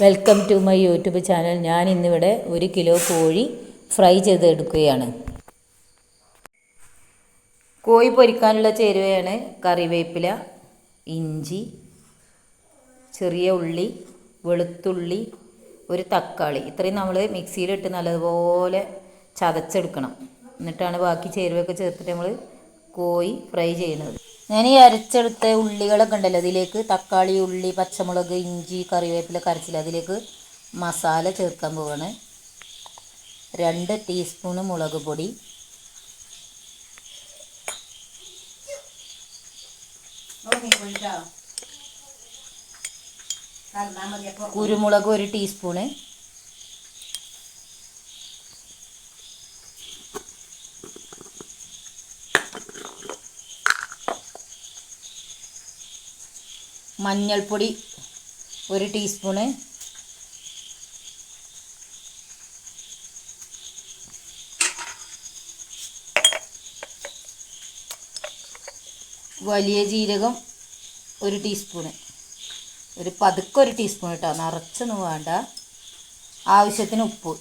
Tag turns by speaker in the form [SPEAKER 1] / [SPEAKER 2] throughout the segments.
[SPEAKER 1] Welcome to my YouTube channel ഞാൻ ഇന്നിവിടെ ഒരു കിലോ കോഴി ഫ്രൈ ചെയ്തെടുക്കുകയാണ്. കോഴി പൊരിക്കാനുള്ള ചേരുവയാണ്. കറിവേപ്പില ഇഞ്ചി ചെറിയ ഉള്ളി വെളുത്തുള്ളി ഒരു തക്കാളി. ഇത്രയും നമ്മൾ മിക്സിയിലിട്ട് നല്ലതുപോലെ ചതച്ചെടുക്കണം. എന്നിട്ടാണ് ബാക്കി ചേരുവയൊക്കെ ചേർത്തിട്ട് നമ്മൾ കോഴി ഫ്രൈ ചെയ്യുന്നത്. ഞാൻ ഈ അരച്ചെടുത്ത ഉള്ളികളൊക്കെ ഉണ്ടല്ലോ അതിലേക്ക് തക്കാളി ഉള്ളി പച്ചമുളക് ഇഞ്ചി കറിവേപ്പില കരച്ചിൽ അതിലേക്ക് മസാല ചേർക്കാൻ പോവാണ്. രണ്ട് ടീസ്പൂണ് മുളക് പൊടി. കുരുമുളക് ഒരു ടീസ്പൂണ് മഞ്ഞൾപ്പൊടി ഒരു ടീസ്പൂണ്. വലിയ ജീരകം ഒരു ടീസ്പൂണ്. ഒരു പതുക്കെ ഒരു ടീസ്പൂൺ കേട്ടോ നിറച്ചൊന്നും വേണ്ട. ആവശ്യത്തിന് ഉപ്പ്.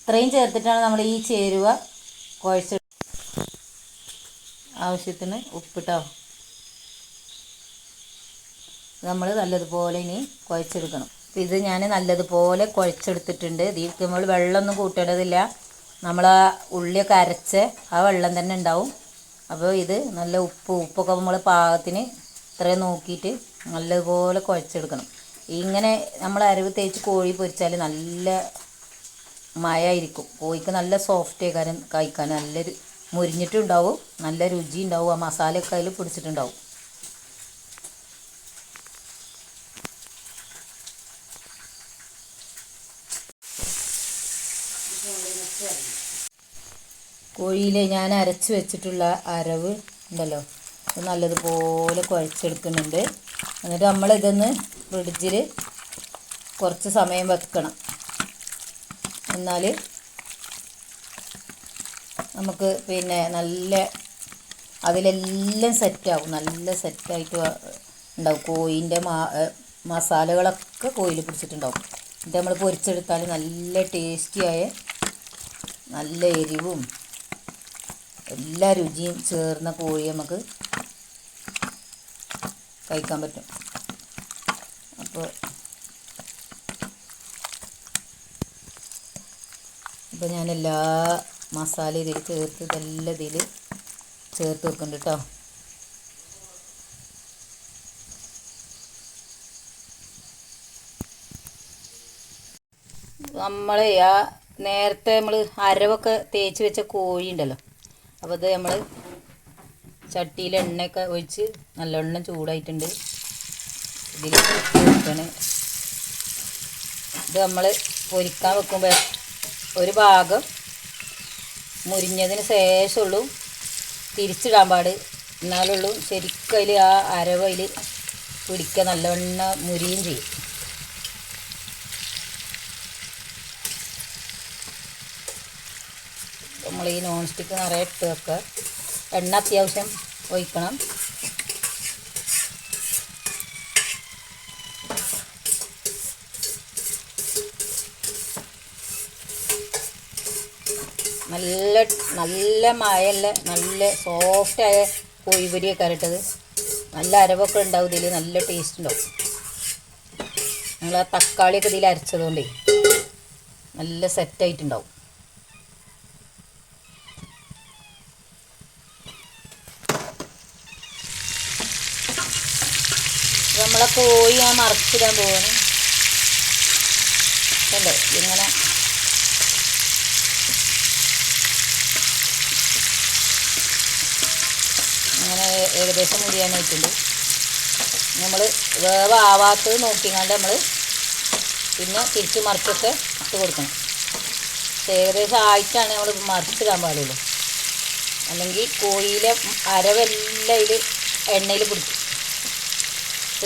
[SPEAKER 1] ഇത്രയും ചേർത്തിട്ടാണ് നമ്മൾ ഈ ചേരുവ കുഴച്ച ആവശ്യത്തിന് ഉപ്പിട്ടോ നമ്മൾ നല്ലതുപോലെ ഇനി കുഴച്ചെടുക്കണം. അപ്പോൾ ഇത് ഞാൻ നല്ലതുപോലെ കുഴച്ചെടുത്തിട്ടുണ്ട്. ഇതിലേക്ക് നമ്മൾ വെള്ളമൊന്നും കൂട്ടേണ്ടതില്ല. നമ്മൾ ആ ഉള്ളിയൊക്കെ അരച്ച് ആ വെള്ളം തന്നെ ഉണ്ടാവും. അപ്പോൾ ഇത് നല്ല ഉപ്പ് ഉപ്പൊക്കെ നമ്മൾ പാകത്തിന് ഇത്രയും നോക്കിയിട്ട് നല്ലതുപോലെ കുഴച്ചെടുക്കണം. ഇങ്ങനെ നമ്മൾ അരവ് തേച്ച് കോഴി പൊരിച്ചാൽ നല്ല മയായിരിക്കും കോഴിക്ക് നല്ല സോഫ്റ്റ് ആയിക്കാനും കഴിക്കാൻ നല്ലൊരു മുരിഞ്ഞിട്ടുണ്ടാവും. നല്ല രുചി ഉണ്ടാവും ആ മസാലയൊക്കെ അതിൽ പിടിച്ചിട്ടുണ്ടാവും. കോഴിയിലെ ഞാൻ അരച്ച് വെച്ചിട്ടുള്ള അരവ് ഉണ്ടല്ലോ. അത് നല്ലതുപോലെ കുഴച്ചെടുക്കുന്നുണ്ട്. എന്നിട്ട് നമ്മളിതൊന്ന് ഫ്രിഡ്ജിൽ കുറച്ച് സമയം വെക്കണം. എന്നാൽ നമുക്ക് പിന്നെ നല്ല അതിലെല്ലാം സെറ്റാവും. നല്ല സെറ്റായിട്ട് ഉണ്ടാവും. കോഴിന്റെ മാ മസാലകളൊക്കെ കോഴിയിൽ പിടിച്ചിട്ടുണ്ടാവും. ഇത് നമ്മൾ പൊരിച്ചെടുത്താൽ നല്ല ടേസ്റ്റിയായ നല്ല എരിവും എല്ലാ രുചിയും ചേർന്ന കോഴി നമുക്ക് കഴിക്കാൻ പറ്റും. അപ്പോൾ ഇപ്പോൾ ഞാൻ എല്ലാ മസാല ഇതിൽ ചേർത്ത് ഇതെല്ലാം ഇതിൽ ചേർത്ത് വെക്കുന്നുണ്ട് കേട്ടോ നമ്മൾ ആ നേരത്തെ നമ്മൾ അരവൊക്കെ തേച്ച് വെച്ച കോഴി ഉണ്ടല്ലോ. അപ്പോൾ ഇത് നമ്മൾ ചട്ടിയിൽ എണ്ണയൊക്കെ ഒഴിച്ച് നല്ലവണ്ണം ചൂടായിട്ടുണ്ട്. ഇതിൽ വെക്കണേ. ഇത് നമ്മൾ പൊരിക്കാൻ വെക്കുമ്പോൾ ഒരു ഭാഗം മുരിഞ്ഞതിന് ശേഷമുള്ളൂ തിരിച്ചിടാൻ പാട്. എന്നാലുള്ളൂ ശരിക്കും അതിൽ ആ അരവയിൽ പിടിക്കുക നല്ലവണ്ണം മുരിയും ചെയ്യും. നമ്മൾ ഈ നോൺ സ്റ്റിക്ക് നിറയെ ഇട്ട് വെക്കുക. എണ്ണ അത്യാവശ്യം ഒഴിക്കണം. നല്ല നല്ല മായല്ല നല്ല സോഫ്റ്റായ കോഴിപൊരിയൊക്കെ അരട്ടത് നല്ല അരവൊക്കെ ഉണ്ടാവും ഇതിൽ നല്ല ടേസ്റ്റ് ഉണ്ടാവും. നിങ്ങൾ ആ തക്കാളിയൊക്കെ ഇതിൽ അരച്ചതുകൊണ്ടേ നല്ല സെറ്റായിട്ടുണ്ടാവും നമ്മളെ കോഴി ഞാൻ മറച്ചിടാൻ പോവാണ്. കണ്ടോ? ഇങ്ങനെ. അങ്ങനെ ഏകദേശം മുരിയാനായിട്ടുണ്ട് നമ്മൾ വേവാവാത്തത് നോക്കിങ്ങാണ്ട് നമ്മൾ പിന്നെ തിരിച്ച് മറിച്ചൊക്കെ ഇട്ട് കൊടുക്കണം. ഏകദേശം ആയിട്ടാണ് നമ്മൾ മറിച്ചിടാൻ പാടുള്ളൂ. അല്ലെങ്കിൽ കോഴിയിലെ അരവെല്ലാം ഇതിൽ എണ്ണയിൽ പിടിക്കും.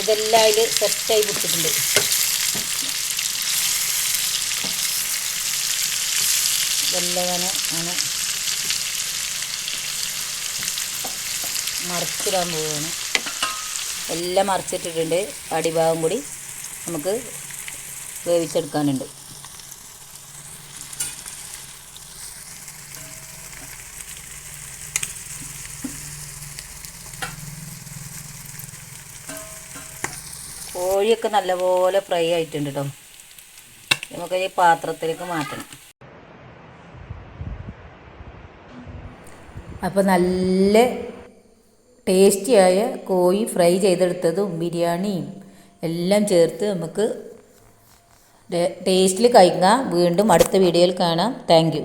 [SPEAKER 1] ഇതെല്ലാം അതിൽ സെറ്റായി പിടിച്ചിട്ടുണ്ട് ഇതെല്ലാം ആണ്. മറിച്ചിടാൻ പോവുകയാണ് എല്ലാം മറിച്ചിട്ടിട്ടുണ്ട്. അടിഭാഗം കൂടി നമുക്ക് വേവിച്ചെടുക്കാനുണ്ട്. കോഴിയൊക്കെ നല്ലപോലെ ഫ്രൈ ആയിട്ടുണ്ട് കേട്ടോ നമുക്ക് ഈ പാത്രത്തിലേക്ക് മാറ്റണം. അപ്പോൾ നല്ല ടേസ്റ്റിയായ കോഴി ഫ്രൈ ചെയ്തെടുത്തതും ബിരിയാണിയും എല്ലാം ചേർത്ത് നമുക്ക് ടേസ്റ്റിൽ കഴിക്കാം. വീണ്ടും അടുത്ത വീഡിയോയിൽ കാണാം. താങ്ക്